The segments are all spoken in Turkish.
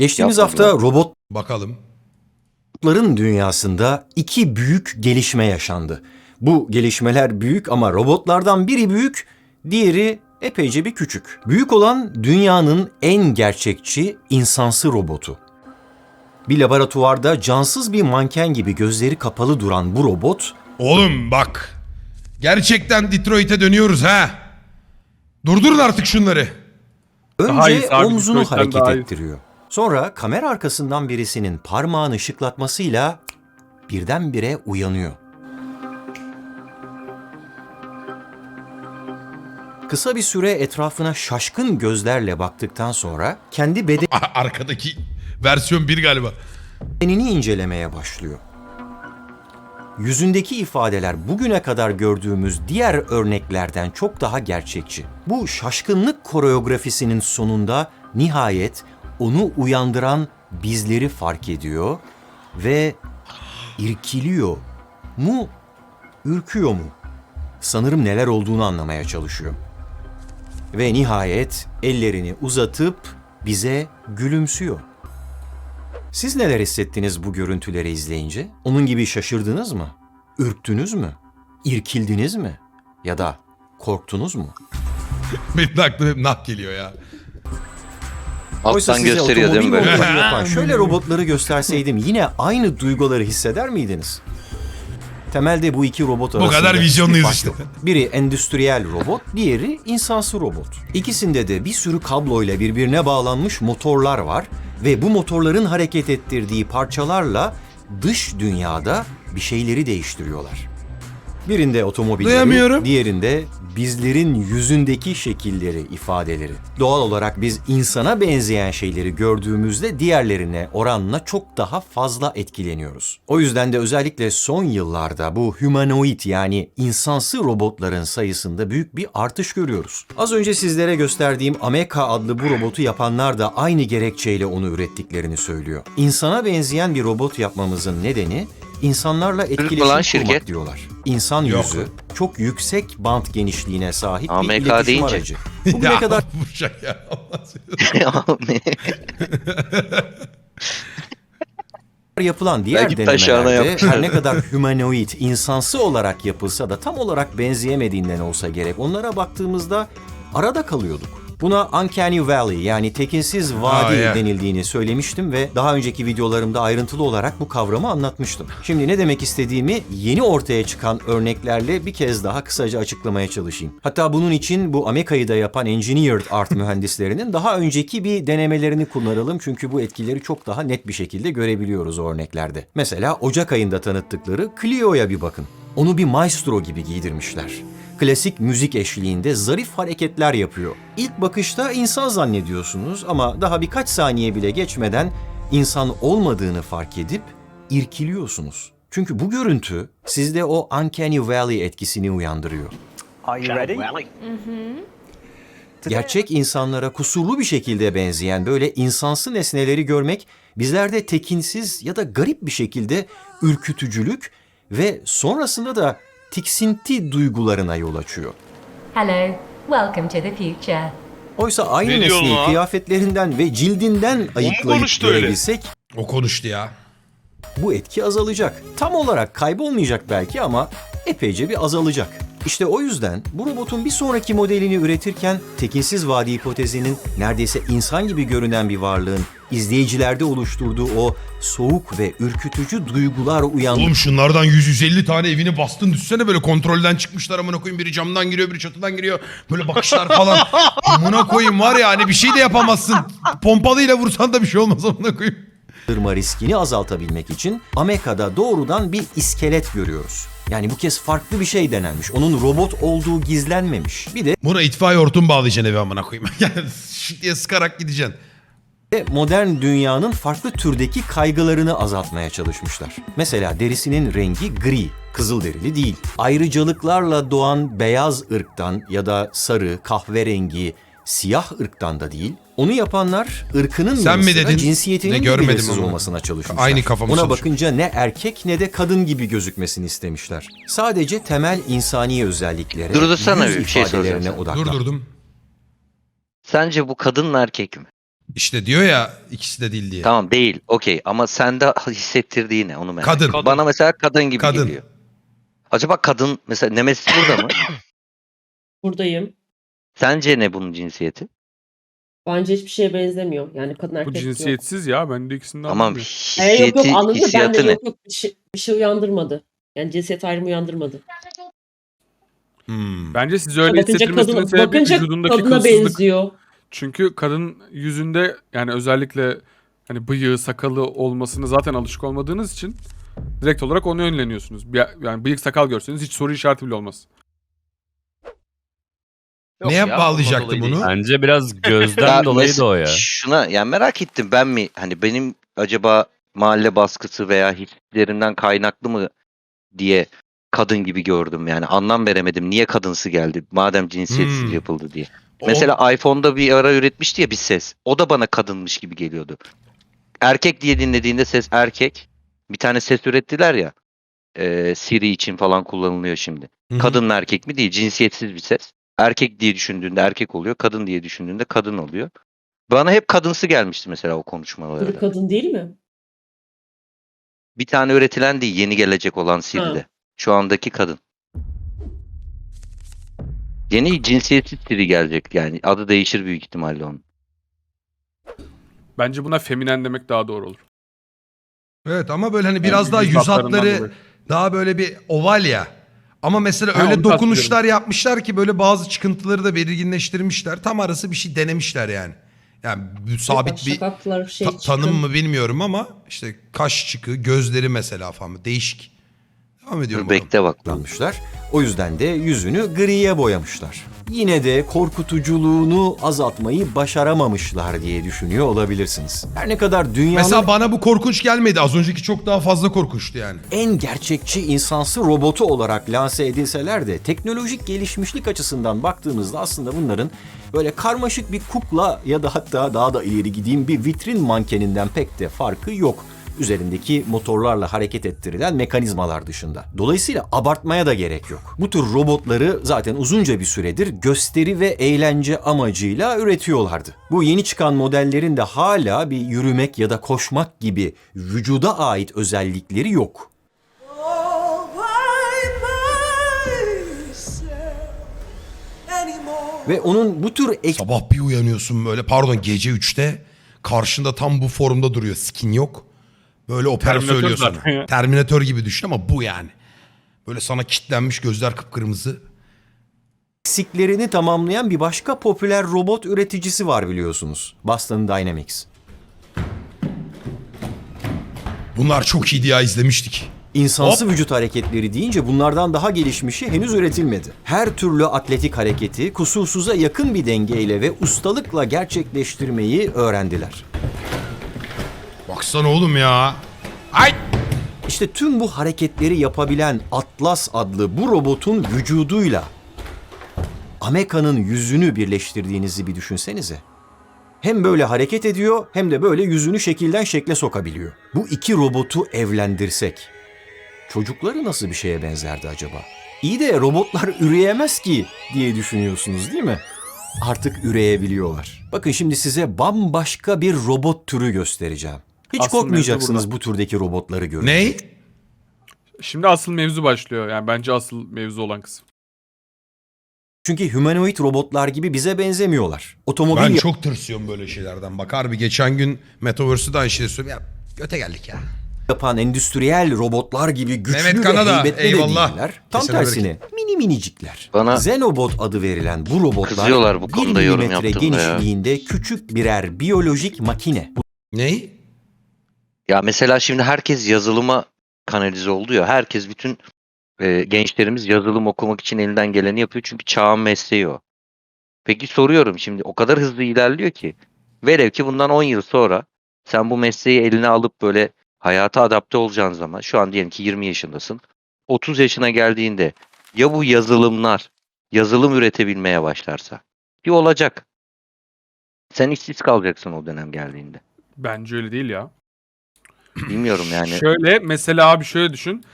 Geçtiğimiz Yapmadılar. hafta robotların Bakalım. dünyasında iki büyük gelişme yaşandı. Bu gelişmeler büyük ama robotlardan biri büyük, diğeri epeyce bir küçük. Büyük olan dünyanın en gerçekçi insansı robotu. Bir laboratuvarda cansız bir manken gibi gözleri kapalı duran bu robot Oğlum bak. Gerçekten Detroit'e dönüyoruz ha. Durdurun artık şunları. Daha Önce iyisi abi, omzunu Detroit'ten hareket daha iyi. ettiriyor. Sonra kamera arkasından birisinin parmağını şıklatmasıyla birdenbire uyanıyor. Kısa bir süre etrafına şaşkın gözlerle baktıktan sonra kendi Arkadaki versiyon 1 galiba. bedenini incelemeye başlıyor. Yüzündeki ifadeler bugüne kadar gördüğümüz diğer örneklerden çok daha gerçekçi. Bu şaşkınlık koreografisinin sonunda nihayet onu uyandıran bizleri fark ediyor ve irkiliyor mu, ürküyor mu? Sanırım neler olduğunu anlamaya çalışıyor. Ve nihayet ellerini uzatıp bize gülümsüyor. Siz neler hissettiniz bu görüntüleri izleyince? Onun gibi şaşırdınız mı? Ürktünüz mü? İrkildiniz mi? Ya da korktunuz mu? Benim aklıma hep nah geliyor ya. Oysa Alttan size gösteriyor değil mi otomobil böyle? yapan şöyle robotları gösterseydim yine aynı duyguları hisseder miydiniz? Temelde bu iki robot arasında kadar hiçbir vizyonluyuz fark işte. yok. Biri endüstriyel robot, diğeri insansı robot. İkisinde de bir sürü kabloyla birbirine bağlanmış motorlar var ve bu motorların hareket ettirdiği parçalarla dış dünyada bir şeyleri değiştiriyorlar. Birinde otomobilleri, Duyamıyorum. diğerinde bizlerin yüzündeki şekilleri, ifadeleri. Doğal olarak biz insana benzeyen şeyleri gördüğümüzde diğerlerine oranla çok daha fazla etkileniyoruz. O yüzden de özellikle son yıllarda bu humanoid yani insansı robotların sayısında büyük bir artış görüyoruz. Az önce sizlere gösterdiğim Ameka adlı bu robotu yapanlar da aynı gerekçeyle onu ürettiklerini söylüyor. İnsana benzeyen bir robot yapmamızın nedeni insanlarla etkileşim lan kurmak şirket? diyorlar. İnsan Yok. yüzü çok yüksek bant genişliğine sahip AMK bir iletişim deyince. aracı. Bugüne ya kadar bu şey ya. Allah seni- yapılan diğer Belki taşağına denemelerde her ne kadar humanoid, insansı olarak yapılsa da tam olarak benzeyemediğinden olsa gerek onlara baktığımızda arada kalıyorduk. Buna Uncanny Valley yani tekinsiz vadi Aa, ya. denildiğini söylemiştim ve daha önceki videolarımda ayrıntılı olarak bu kavramı anlatmıştım. Şimdi ne demek istediğimi yeni ortaya çıkan örneklerle bir kez daha kısaca açıklamaya çalışayım. Hatta bunun için bu Ameka'yı da yapan Engineered Art mühendislerinin daha önceki bir denemelerini kullanalım çünkü bu etkileri çok daha net bir şekilde görebiliyoruz o örneklerde. Mesela Ocak ayında tanıttıkları Clio'ya bir bakın. Onu bir maestro gibi giydirmişler. Klasik müzik eşliğinde zarif hareketler yapıyor. İlk bakışta insan zannediyorsunuz ama daha birkaç saniye bile geçmeden insan olmadığını fark edip irkiliyorsunuz. Çünkü bu görüntü sizde o Uncanny Valley etkisini uyandırıyor. Are you ready? Gerçek insanlara kusurlu bir şekilde benzeyen böyle insansı nesneleri görmek bizlerde tekinsiz ya da garip bir şekilde ürkütücülük ve sonrasında da tiksinti duygularına yol açıyor. Hello, welcome to the future. Oysa aynı Ne nesneyi lan? kıyafetlerinden ve cildinden ayıklayıp konuştu öyle? görebilsek O konuştu ya. bu etki azalacak. Tam olarak kaybolmayacak belki ama epeyce bir azalacak. İşte o yüzden bu robotun bir sonraki modelini üretirken tekinsiz vadi hipotezinin neredeyse insan gibi görünen bir varlığın izleyicilerde oluşturduğu o soğuk ve ürkütücü duygular uyandı. Oğlum şunlardan 100-150 tane evini bastın düşsene böyle kontrolden çıkmışlar amına koyayım biri camdan giriyor biri çatıdan giriyor böyle bakışlar falan amına koyayım var ya hani bir şey de yapamazsın pompalıyla vursan da bir şey olmaz amına koyayım. Kırma riskini azaltabilmek için Ameka'da doğrudan bir iskelet görüyoruz. Yani bu kez farklı bir şey denenmiş. Onun robot olduğu gizlenmemiş. Bir de Buna itfaiye hortum bağlayacaksın eve amına koyayım. Yani şık diye sıkarak gideceksin. modern dünyanın farklı türdeki kaygılarını azaltmaya çalışmışlar. Mesela derisinin rengi gri, kızıl derili değil. Ayrıcalıklarla doğan beyaz ırktan ya da sarı, kahverengi, siyah ırktan da değil. Onu yapanlar ırkının Sen mi yanı sıra dedin? cinsiyetinin Ne de görmedim belirsiz ama. olmasına çalışmışlar. Aynı kafamı Ona çalışıyor. bakınca ne erkek ne de kadın gibi gözükmesini istemişler. Sadece temel insani özelliklere, Durdursana yüz bir şey soracağım ifadelerine sana. odaklan. Durdurdum. Sence bu kadın mı erkek mi? İşte diyor ya ikisi de değil diye. Tamam değil. Okey ama sende hissettirdiği ne onu merak Kadın. ediyorum. Bana mesela kadın gibi Kadın. geliyor. Acaba kadın mesela Nemesis burada mı? Buradayım. Sence ne bunun cinsiyeti? Bence hiçbir şeye benzemiyor. Yani kadın Bu erkek yok. cinsiyetsiz ya. Ben de ikisinden Tamam anlamıyorum. E, yok yok hissiyeti, anladın mı? Ben de hissiyatı ne? yok yok bir şey, bir şey uyandırmadı. Yani cinsiyet ayrımı uyandırmadı. Hmm. Bence siz öyle bakınca hissettirmesinin kadın, sebebi bakınca vücudundaki kadına kılsızlık. benziyor. Çünkü kadın yüzünde yani özellikle hani bıyığı, sakalı olmasını zaten alışık olmadığınız için direkt olarak onu yönleniyorsunuz. Bir- Yani bıyık sakal görseniz hiç soru işareti bile olmaz. Yok Neye ya, ondan bağlayacaktı dolayı bunu? değil. Bence biraz gözden dolayı da o ya. Şuna yani merak ettim ben mi hani benim acaba mahalle baskısı veya hislerimden kaynaklı mı diye kadın gibi gördüm yani anlam veremedim niye kadınsı geldi madem cinsiyetsiz Hmm. yapıldı diye. O- Mesela iPhone'da bir ara üretmişti ya bir ses o da bana kadınmış gibi geliyordu. Erkek diye dinlediğinde ses erkek bir tane ses ürettiler ya e, Siri için falan kullanılıyor şimdi. Hı hı. Kadın mı erkek mi değil cinsiyetsiz bir ses. Erkek diye düşündüğünde erkek oluyor. Kadın diye düşündüğünde kadın oluyor. Bana hep kadınsı gelmişti mesela o Bu konuşmalarda. kadın değil mi? Bir tane üretilen değil yeni gelecek olan Siri'de. Şu andaki kadın. Yeni cinsiyetsiz Siri gelecek yani adı değişir büyük ihtimalle onun. Bence buna feminen demek daha doğru olur. Evet ama böyle hani biraz daha yüz hatları dolayı. daha böyle bir oval ya. Ama mesela Ha, öyle onu dokunuşlar yapmışlar ki böyle bazı çıkıntıları da belirginleştirmişler. Tam arası bir şey denemişler yani. Yani bu sabit bir şey ta- tanım mı bilmiyorum ama işte kaş çıkı, gözleri mesela falan değişik. Devam ediyorum. bakalım. Bekle bak. kullanmışlar. O yüzden de yüzünü griye boyamışlar. Yine de korkutuculuğunu azaltmayı başaramamışlar diye düşünüyor olabilirsiniz. Her ne kadar dünyanın Mesela bana bu korkunç gelmedi. Az önceki çok daha fazla korkunçtu yani. en gerçekçi insansı robotu olarak lanse edilseler de teknolojik gelişmişlik açısından baktığınızda aslında bunların böyle karmaşık bir kukla ya da hatta daha da ileri gideyim bir vitrin mankeninden pek de farkı yok. Üzerindeki motorlarla hareket ettirilen mekanizmalar dışında. Dolayısıyla abartmaya da gerek yok. Bu tür robotları zaten uzunca bir süredir gösteri ve eğlence amacıyla üretiyorlardı. Bu yeni çıkan modellerin de hala bir yürümek ya da koşmak gibi vücuda ait özellikleri yok. Ve onun bu tür Sabah bir uyanıyorsun böyle pardon gece 3'te karşında tam bu formda duruyor. Skin yok. Böyle opera Terminator söylüyor sana. zaten ya. Terminator gibi düşün ama bu yani. Böyle sana kitlenmiş gözler kıpkırmızı. eksiklerini tamamlayan bir başka popüler robot üreticisi var biliyorsunuz. Boston Dynamics. Bunlar çok iyiydi ya izlemiştik. İnsansı vücut hareketleri deyince bunlardan daha gelişmişi henüz üretilmedi. Her türlü atletik hareketi kusursuza yakın bir dengeyle ve ustalıkla gerçekleştirmeyi öğrendiler. Baksana oğlum ya. Ay! İşte tüm bu hareketleri yapabilen Atlas adlı bu robotun vücuduyla Ameka'nın yüzünü birleştirdiğinizi bir düşünsenize. Hem böyle hareket ediyor hem de böyle yüzünü şekilden şekle sokabiliyor. Bu iki robotu evlendirsek çocukları nasıl bir şeye benzerdi acaba? İyi de robotlar üreyemez ki diye düşünüyorsunuz değil mi? Artık üreyebiliyorlar. Bakın şimdi size bambaşka bir robot türü göstereceğim. Hiç Asıl korkmayacaksınız mevzu bu türdeki robotları görünce. Ney? Şimdi asıl mevzu başlıyor. Yani bence asıl mevzu olan kısım. Çünkü humanoid robotlar gibi bize benzemiyorlar. Otomobil Ben çok tırsıyorum böyle şeylerden. Bak harbi geçen gün Metaverse'de aynı şeyi söylüyorum. Ya göte geldik ya. yapan endüstriyel robotlar gibi güçlü Mehmet Kanada, ve heybetli eyvallah. de değiller. Tam Kesene tersine mini minicikler. Bana- Xenobot adı verilen bu robotlar Kızıyorlar bu bir konuda yorum milimetre yaptığımda ya. genişliğinde küçük birer biyolojik makine. Ney? Ya mesela şimdi herkes yazılıma kanalize oldu ya. Herkes bütün e, gençlerimiz yazılım okumak için elinden geleni yapıyor. Çünkü çağın mesleği o. Peki soruyorum şimdi o kadar hızlı ilerliyor ki. Velev ki bundan 10 yıl sonra sen bu mesleği eline alıp böyle hayata adapte olacağın zaman şu an diyelim ki 20 yaşındasın. 30 yaşına geldiğinde ya bu yazılımlar yazılım üretebilmeye başlarsa ki olacak. Sen işsiz kalacaksın o dönem geldiğinde. Bence öyle değil ya. Bilmiyorum yani. Şöyle mesela abi şöyle düşün.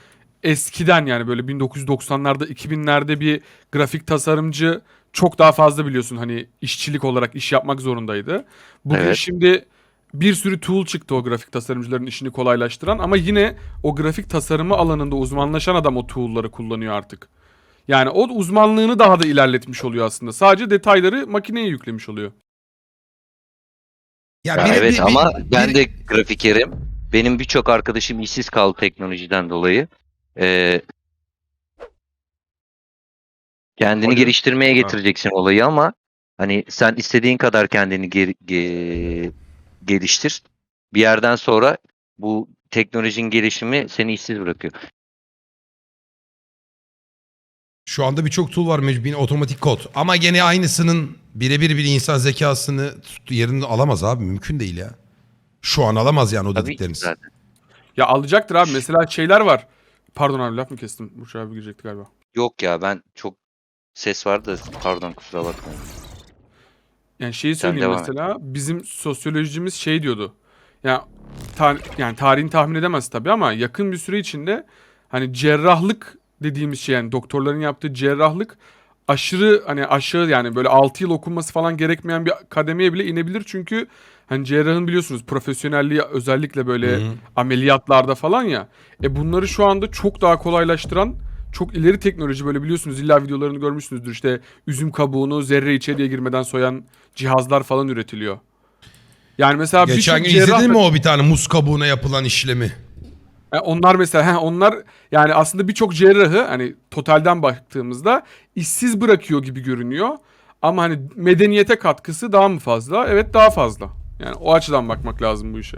Eskiden yani böyle 1990'larda 2000'lerde bir grafik tasarımcı çok daha fazla biliyorsun hani işçilik olarak iş yapmak zorundaydı. Bugün Evet. şimdi bir sürü tool çıktı o grafik tasarımcıların işini kolaylaştıran ama yine o grafik tasarımı alanında uzmanlaşan adam o tool'ları kullanıyor artık. Yani o uzmanlığını daha da ilerletmiş oluyor aslında. Sadece detayları makineye yüklemiş oluyor. Ya Ya biri- evet bir- ama bir- ben biri- de grafikerim. Benim birçok arkadaşım işsiz kaldı teknolojiden dolayı. Ee, kendini Hadi. geliştirmeye getireceksin olayı ama hani sen istediğin kadar kendini ge- ge- geliştir. Bir yerden sonra bu teknolojinin gelişimi seni işsiz bırakıyor. Şu anda birçok tool var mecbur otomatik kod. Ama gene aynısının birebir bir insan zekasını yerini alamaz abi. Mümkün değil ya. Şu an alamaz yani o Tabii ki dedikleriniz. zaten. Ya alacaktır abi. Mesela şeyler var. Pardon abi laf mı kestim? Burç abi girecekti galiba. Yok ya ben çok ses vardı pardon kusura bakmayın. Yani şeyi Sen söyleyeyim devam et. mesela bizim sosyolojimiz şey diyordu. Ya tar- yani tarihini tahmin edemez tabii ama yakın bir süre içinde hani cerrahlık dediğimiz şey yani doktorların yaptığı cerrahlık aşırı hani aşağı yani böyle 6 yıl okunması falan gerekmeyen bir kademeye bile inebilir çünkü hani cerrahın biliyorsunuz profesyonelliği özellikle böyle Hı hı. ameliyatlarda falan ya. E bunları şu anda çok daha kolaylaştıran çok ileri teknoloji böyle biliyorsunuz illa videolarını görmüşsünüzdür işte üzüm kabuğunu zerre içeriye girmeden soyan cihazlar falan üretiliyor. Yani mesela Geçen gün cerrah izledin mi o bir tane muz kabuğuna yapılan işlemi? e, onlar mesela he, onlar yani aslında birçok cerrahı hani totalden baktığımızda işsiz bırakıyor gibi görünüyor. Ama hani medeniyete katkısı daha mı fazla? Evet daha fazla. Yani o açıdan bakmak lazım bu işe.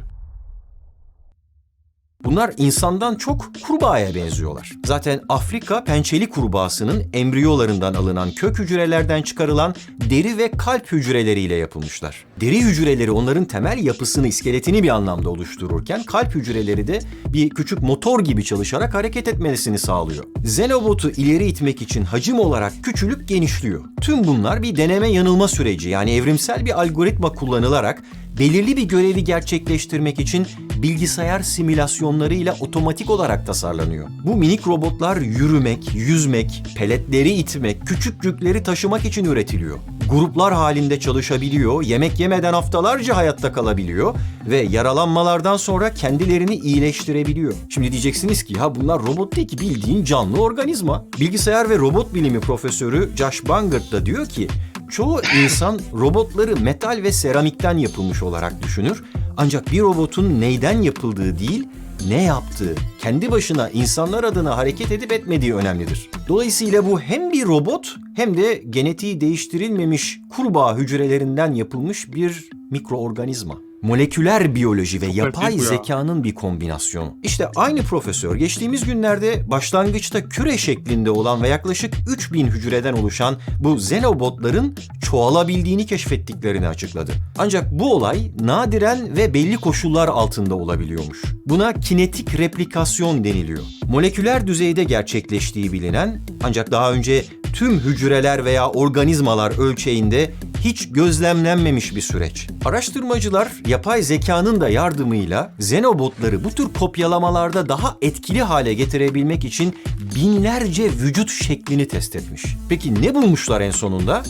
Bunlar insandan çok kurbağaya benziyorlar. Zaten Afrika pençeli kurbağasının embriyolarından alınan kök hücrelerden çıkarılan deri ve kalp hücreleriyle yapılmışlar. Deri hücreleri onların temel yapısını, iskeletini bir anlamda oluştururken kalp hücreleri de bir küçük motor gibi çalışarak hareket etmesini sağlıyor. Xenobot'u ileri itmek için hacim olarak küçülüp genişliyor. Tüm bunlar bir deneme yanılma süreci yani evrimsel bir algoritma kullanılarak belirli bir görevi gerçekleştirmek için bilgisayar simülasyonlarıyla otomatik olarak tasarlanıyor. Bu minik robotlar yürümek, yüzmek, peletleri itmek, küçük yükleri taşımak için üretiliyor. Gruplar halinde çalışabiliyor, yemek yemeden haftalarca hayatta kalabiliyor ve yaralanmalardan sonra kendilerini iyileştirebiliyor. Şimdi diyeceksiniz ki ya bunlar robot değil ki bildiğin canlı organizma. Bilgisayar ve robot bilimi profesörü Josh Bangert da diyor ki Çoğu insan robotları metal ve seramikten yapılmış olarak düşünür. Ancak bir robotun neyden yapıldığı değil, ne yaptığı, kendi başına insanlar adına hareket edip etmediği önemlidir. Dolayısıyla bu hem bir robot hem de genetiği değiştirilmemiş kurbağa hücrelerinden yapılmış bir mikroorganizma. Moleküler biyoloji ve yapay zekanın bir kombinasyonu. İşte aynı profesör geçtiğimiz günlerde başlangıçta küre şeklinde olan ve yaklaşık 3000 hücreden oluşan bu xenobotların çoğalabildiğini keşfettiklerini açıkladı. Ancak bu olay nadiren ve belli koşullar altında olabiliyormuş. Buna kinetik replikasyon deniliyor. Moleküler düzeyde gerçekleştiği bilinen ancak daha önce tüm hücreler veya organizmalar ölçeğinde hiç gözlemlenmemiş bir süreç. Araştırmacılar yapay zekanın da yardımıyla xenobotları bu tür kopyalamalarda daha etkili hale getirebilmek için binlerce vücut şeklini test etmiş. Peki ne bulmuşlar en sonunda?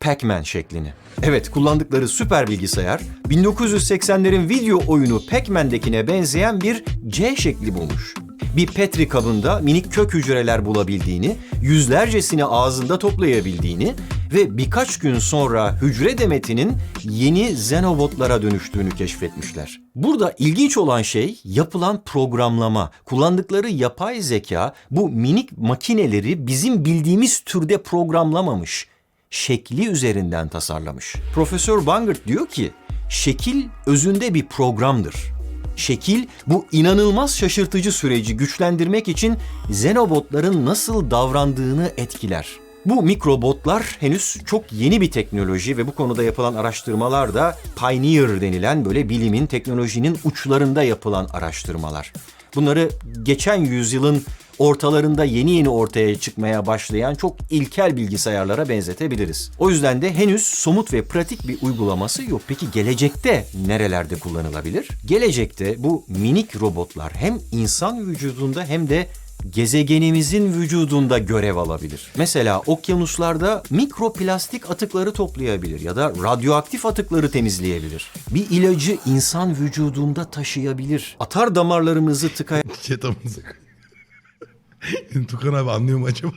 Pac-Man şeklini. Evet kullandıkları süper bilgisayar 1980'lerin video oyunu Pac-Man'dekine benzeyen bir C şekli bulmuş. Bir Petri kabında minik kök hücreler bulabildiğini, yüzlercesini ağzında toplayabildiğini ve birkaç gün sonra hücre demetinin yeni xenobotlara dönüştüğünü keşfetmişler. Burada ilginç olan şey yapılan programlama. Kullandıkları yapay zeka bu minik makineleri bizim bildiğimiz türde programlamamış şekli üzerinden tasarlamış. Profesör Bangert diyor ki, şekil özünde bir programdır. Şekil bu inanılmaz şaşırtıcı süreci güçlendirmek için xenobotların nasıl davrandığını etkiler. Bu mikrobotlar henüz çok yeni bir teknoloji ve bu konuda yapılan araştırmalar da pioneer denilen böyle bilimin, teknolojinin uçlarında yapılan araştırmalar. Bunları geçen yüzyılın ortalarında yeni yeni ortaya çıkmaya başlayan çok ilkel bilgisayarlara benzetebiliriz. O yüzden de henüz somut ve pratik bir uygulaması yok. Peki gelecekte nerelerde kullanılabilir? Gelecekte bu minik robotlar hem insan vücudunda hem de gezegenimizin vücudunda görev alabilir. Mesela okyanuslarda mikroplastik atıkları toplayabilir ya da radyoaktif atıkları temizleyebilir. Bir ilacı insan vücudunda taşıyabilir. Atar damarlarımızı tıkayan Çetamızı. Tukan abi anlıyor mu acaba?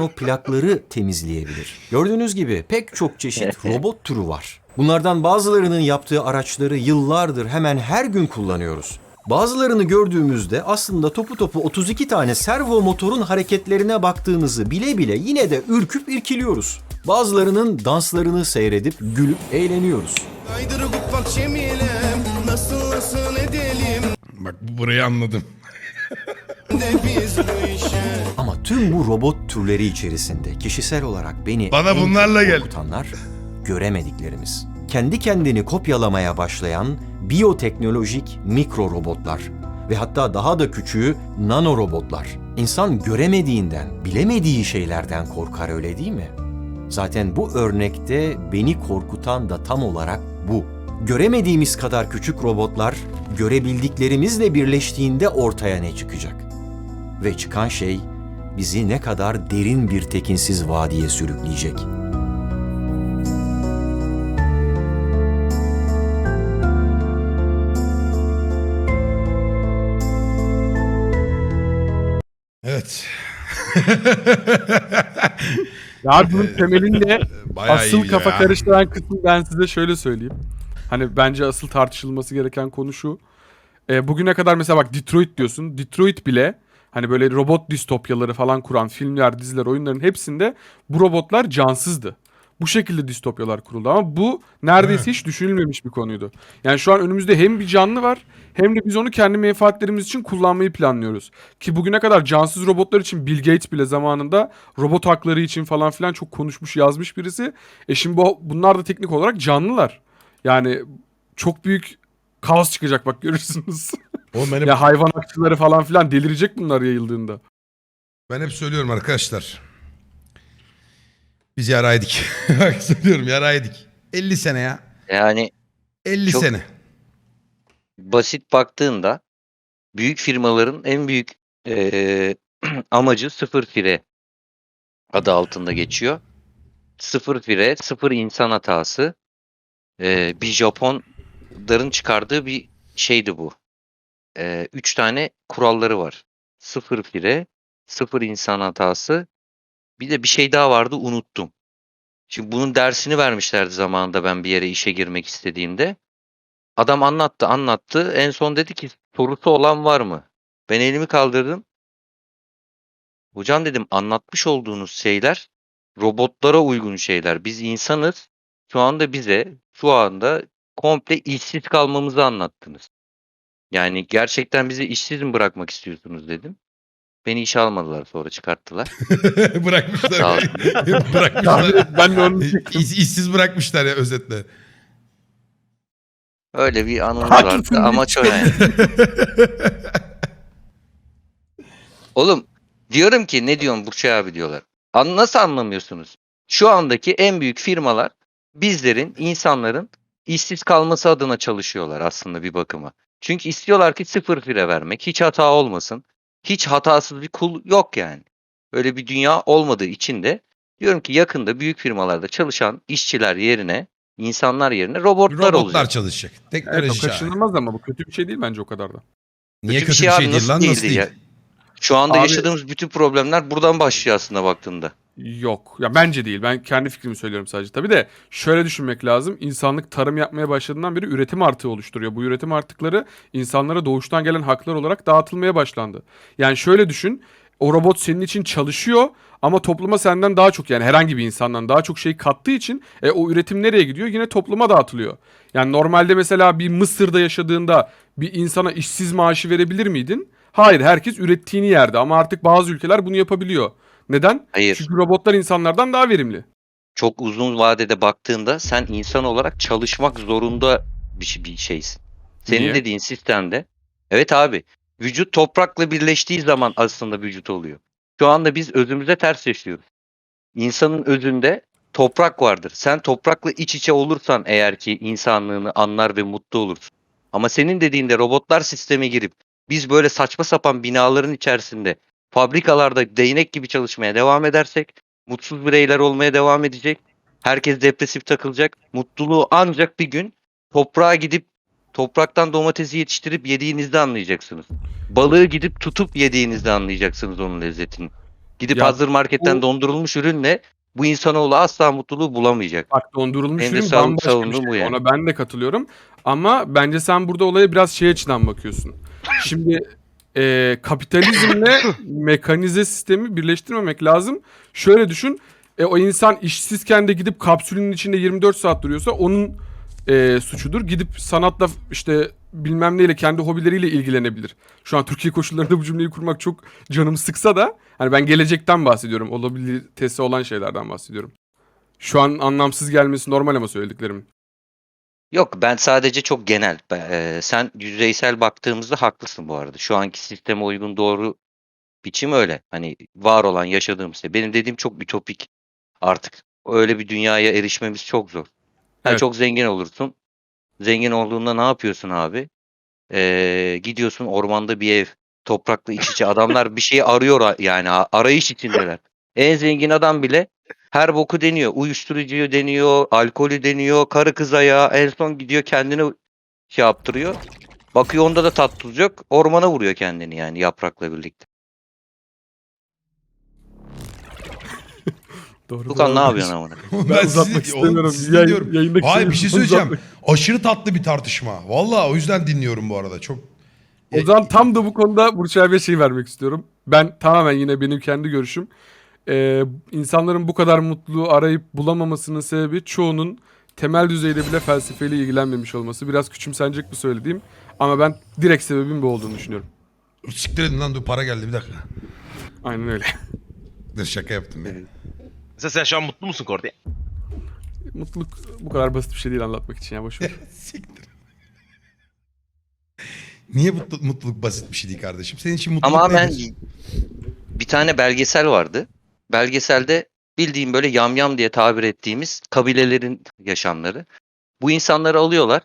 o plakları temizleyebilir. Gördüğünüz gibi pek çok çeşit robot türü var. Bunlardan bazılarının yaptığı araçları yıllardır hemen her gün kullanıyoruz. Bazılarını gördüğümüzde aslında topu topu 32 tane servo motorun hareketlerine baktığımızı bile bile yine de ürküp irkiliyoruz. Bazılarının danslarını seyredip gülüp eğleniyoruz. Bak şemilem Nasıl nasıl edelim Bak burayı anladım. Ama tüm bu robot türleri içerisinde kişisel olarak beni Bana en bunlarla çok gel. korkutanlar göremediklerimiz. Kendi kendini kopyalamaya başlayan biyoteknolojik mikro robotlar ve hatta daha da küçüğü nano robotlar. İnsan göremediğinden, bilemediği şeylerden korkar öyle değil mi? Zaten bu örnekte beni korkutan da tam olarak bu. Göremediğimiz kadar küçük robotlar görebildiklerimizle birleştiğinde ortaya ne çıkacak? Ve çıkan şey bizi ne kadar derin bir tekinsiz vadiye sürükleyecek. Evet. Ya bunun temelinde Bayağı asıl kafa ya. karıştıran kısmı ben size şöyle söyleyeyim. Hani bence asıl tartışılması gereken konu şu. E, bugüne kadar mesela bak Detroit diyorsun. Detroit bile hani böyle robot distopyaları falan kuran filmler, diziler, oyunların hepsinde bu robotlar cansızdı. Bu şekilde distopyalar kuruldu ama bu neredeyse hiç düşünülmemiş bir konuydu. Yani şu an önümüzde hem bir canlı var hem de biz onu kendi menfaatlerimiz için kullanmayı planlıyoruz. Ki bugüne kadar cansız robotlar için Bill Gates bile zamanında robot hakları için falan filan çok konuşmuş yazmış birisi. E şimdi bu, bunlar da teknik olarak canlılar. Yani çok büyük kaos çıkacak bak görürsünüz. Oğlum ben hep, ya hayvan hakçıları falan filan delirecek bunlar yayıldığında. ben hep söylüyorum arkadaşlar. Biz yaraydık. Bak söylüyorum yaraydık. 50 sene ya. Yani 50 Çok- sene. Basit baktığında büyük firmaların en büyük eee, amacı sıfır fire adı altında geçiyor. Sıfır fire, sıfır insan hatası. Eee, bir Japonların çıkardığı bir şeydi bu. Eee, üç tane kuralları var. Sıfır fire, sıfır insan hatası. Bir de bir şey daha vardı unuttum. Şimdi bunun dersini vermişlerdi zamanında ben bir yere işe girmek istediğimde. Adam anlattı anlattı. En son dedi ki sorusu olan var mı? Ben elimi kaldırdım. Hocam dedim anlatmış olduğunuz şeyler robotlara uygun şeyler. Biz insanız. Şu anda bize şu anda komple işsiz kalmamızı anlattınız. Yani gerçekten bizi işsiz mi bırakmak istiyorsunuz dedim. Beni işe almadılar sonra çıkarttılar. Sağ bırakmışlar. ol. bırakmışlar. ben de onu. İş, işsiz bırakmışlar ya özetle. Öyle bir anımız Haklısın vardı. Amaç o yani. Oğlum diyorum ki ne diyorsun Burçay abi diyorlar. An nasıl anlamıyorsunuz? Şu andaki en büyük firmalar bizlerin, insanların işsiz kalması adına çalışıyorlar aslında bir bakıma. Çünkü istiyorlar ki sıfır fire vermek, hiç hata olmasın. Hiç hatasız bir kul yok yani. Öyle bir dünya olmadığı için de diyorum ki yakında büyük firmalarda çalışan işçiler yerine, insanlar yerine robotlar, Robotlar olacak. çalışacak. Evet, Teknoloji o çağı. kaçınılmaz ama bu kötü bir şey değil bence o kadar da. Niye Kötü kötü bir şey şey abi, değil nasıl lan? Nasıl değil? ya? Şu anda Abi- yaşadığımız bütün problemler buradan başlıyor aslında baktığında. Yok. Ya bence değil. Ben kendi fikrimi söylüyorum sadece. Tabii de şöyle düşünmek lazım. İnsanlık tarım yapmaya başladığından beri üretim artığı oluşturuyor. Bu üretim artıkları insanlara doğuştan gelen haklar olarak dağıtılmaya başlandı. Yani şöyle düşün. O robot senin için çalışıyor ama topluma senden daha çok yani herhangi bir insandan daha çok şey kattığı için e, o üretim nereye gidiyor? Yine topluma dağıtılıyor. Yani normalde mesela bir Mısır'da yaşadığında bir insana işsiz maaşı verebilir miydin? Hayır, herkes ürettiğini yerde ama artık bazı ülkeler bunu yapabiliyor. Neden? Hayır. Çünkü robotlar insanlardan daha verimli. Çok uzun vadede baktığında sen insan olarak çalışmak zorunda bir, şey- bir şeysin. Senin Niye? dediğin sistemde evet abi vücut toprakla birleştiği zaman aslında vücut oluyor. Şu anda biz özümüze ters yaşıyoruz. İnsanın özünde toprak vardır. Sen toprakla iç içe olursan eğer ki insanlığını anlar ve mutlu olursun. Ama senin dediğinde robotlar sisteme girip biz böyle saçma sapan binaların içerisinde fabrikalarda değnek gibi çalışmaya devam edersek mutsuz bireyler olmaya devam edecek. Herkes depresif takılacak. Mutluluğu ancak bir gün toprağa gidip topraktan domatesi yetiştirip yediğinizde anlayacaksınız. Balığı gidip tutup yediğinizde anlayacaksınız onun lezzetini. Gidip Ya hazır marketten bu- dondurulmuş ürünle bu insanoğlu asla mutluluğu bulamayacak. Bak dondurulmuş Benim de ürün bambaşka bir şey. bu yani. Ona ben de katılıyorum. Ama bence sen burada olaya biraz şey açıdan bakıyorsun. Şimdi e, kapitalizmle mekanize sistemi birleştirmemek lazım. Şöyle düşün. E, o insan işsizken de gidip kapsülün içinde 24 saat duruyorsa onun e, suçudur. Gidip sanatla işte bilmem neyle kendi hobileriyle ilgilenebilir. Şu an Türkiye koşullarında bu cümleyi kurmak çok canımı sıksa da hani ben gelecekten bahsediyorum. Olabilitesi olan şeylerden bahsediyorum. Şu an anlamsız gelmesi normal ama söylediklerim. Yok ben sadece çok genel. Eee, sen yüzeysel baktığımızda haklısın bu arada. Şu anki sisteme uygun doğru biçim öyle. Hani var olan yaşadığımız şey. Benim dediğim çok ütopik artık. Öyle bir dünyaya erişmemiz çok zor. Ha, Evet. Çok zengin olursun. Zengin olduğunda ne yapıyorsun abi? Eee, gidiyorsun ormanda bir ev. Toprakla iç içe. Adamlar bir şeyi arıyor yani arayış içindeler. En zengin adam bile her boku deniyor. Uyuşturucuyu deniyor, alkolü deniyor, karı kız ayağı. En son gidiyor kendini şey yaptırıyor. Bakıyor onda da tat tuz yok. Ormana vuruyor kendini yani yaprakla birlikte. Doğru. Lukan ne yapıyorsun amına? Ben, uzatmak sizi- istemiyorum. oğlum, sizi Yayın- dinliyorum. yayındaki Hayır bir şey uzatmak- söyleyeceğim. Aşırı tatlı bir tartışma. Valla o yüzden dinliyorum bu arada. Çok O zaman tam da bu konuda Burç abiye şey vermek istiyorum. Ben tamamen yine benim kendi görüşüm. Ee, insanların bu kadar mutluluğu arayıp bulamamasının sebebi çoğunun temel düzeyde bile felsefeyle ilgilenmemiş olması. Biraz küçümsenecek bu söylediğim. Ama ben direkt sebebin bu olduğunu düşünüyorum. siktir edin lan dur para geldi bir dakika. Aynen öyle. Dur şaka yaptım ya. Mesela sen şu an mutlu musun Kordi? Mutluluk bu kadar basit bir şey değil anlatmak için ya boş ver. Siktir. Niye mutlu- mutluluk basit bir şey değil kardeşim? Senin için mutluluk Ama ben nedir? bir tane belgesel vardı. Belgeselde bildiğim böyle yamyam diye tabir ettiğimiz kabilelerin yaşamları. Bu insanları alıyorlar.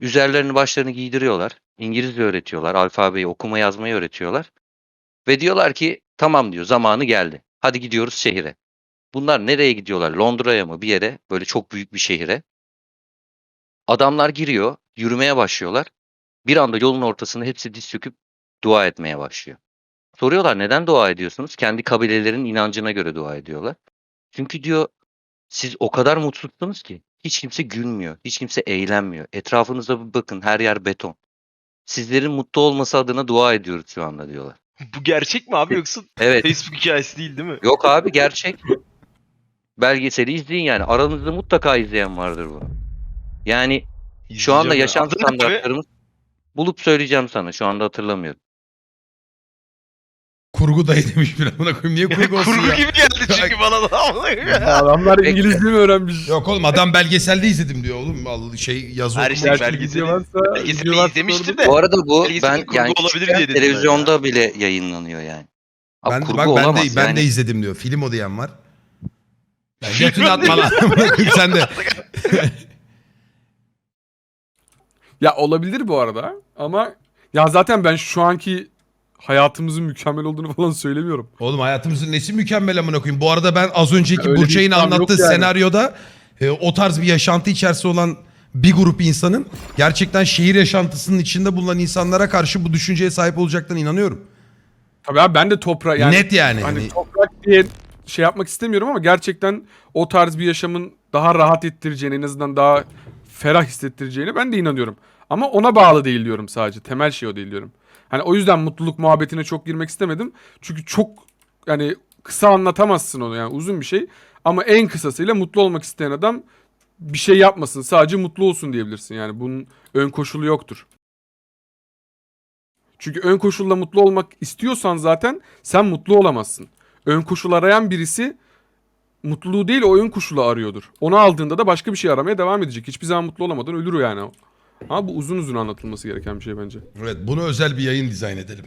Üzerlerini başlarını giydiriyorlar. İngilizce öğretiyorlar. Alfabeyi okuma yazmayı öğretiyorlar. Ve diyorlar ki tamam diyor zamanı geldi. Hadi gidiyoruz şehire. Bunlar nereye gidiyorlar? Londra'ya mı bir yere? Böyle çok büyük bir şehire. Adamlar giriyor. Yürümeye başlıyorlar. Bir anda yolun ortasında hepsi diz çöküp dua etmeye başlıyor. Soruyorlar neden dua ediyorsunuz? Kendi kabilelerin inancına göre dua ediyorlar. Çünkü diyor siz o kadar mutsuzsunuz ki hiç kimse gülmüyor, hiç kimse eğlenmiyor. Etrafınıza bir bakın her yer beton. Sizlerin mutlu olması adına dua ediyoruz şu anda diyorlar. Bu gerçek mi abi yoksa Evet. Facebook hikayesi değil değil mi? Yok abi gerçek. Belgeseli izleyin yani. Aranızda mutlaka izleyen vardır bunu. Yani şu anda yaşam ya. Adı ne abi? standartlarımız bulup söyleyeceğim sana. Şu anda hatırlamıyorum. Kurgu dayı demiş bir amına koyayım. Niye kurgu olsun Kurgu ya? gibi geldi çünkü bana da. Adamlar Peki. İngilizce mi öğrenmiş? Yok oğlum adam belgeselde izledim diyor oğlum. Al- Şey yazı Her okuma- şey Gerçi belgeseli- video varsa- video de. Bu arada bu Belgesel ben kurgu yani olabilir diye dedim ben televizyonda bile yayınlanıyor yani. Abi Ben, kurgu bak ben olamaz de ben yani. de izledim diyor. Film o diyen var. Ya götünü atma lan. Sen de. Ya olabilir bu arada ama ya zaten ben şu anki hayatımızın mükemmel olduğunu falan söylemiyorum. Oğlum hayatımızın nesi mükemmel amına koyayım. Bu arada ben az önceki Öyle bir Burçay'ın iddiam yok anlattığı yani. senaryoda e, o tarz bir yaşantı içerisinde olan bir grup insanın gerçekten şehir yaşantısının içinde bulunan insanlara karşı bu düşünceye sahip olacaktan inanıyorum. Tabii abi ben de toprağa yani Net yani. hani Hani- toprak diye şey yapmak istemiyorum ama gerçekten o tarz bir yaşamın daha rahat ettireceğine en azından daha ferah hissettireceğine ben de inanıyorum. Ama ona bağlı değil diyorum sadece. Temel şey o değil diyorum. Hani o yüzden mutluluk muhabbetine çok girmek istemedim. Çünkü çok yani kısa anlatamazsın onu yani uzun bir şey. Ama en kısasıyla mutlu olmak isteyen adam bir şey yapmasın sadece mutlu olsun diyebilirsin. Yani bunun ön koşulu yoktur. Çünkü ön koşulla mutlu olmak istiyorsan zaten sen mutlu olamazsın. Ön koşul arayan birisi mutluluğu değil o ön koşulu arıyordur. Onu aldığında da başka bir şey aramaya devam edecek. Hiçbir zaman mutlu olamadan ölür o yani. Ama bu uzun uzun anlatılması gereken bir şey bence. Evet bunu özel bir yayın dizayn edelim.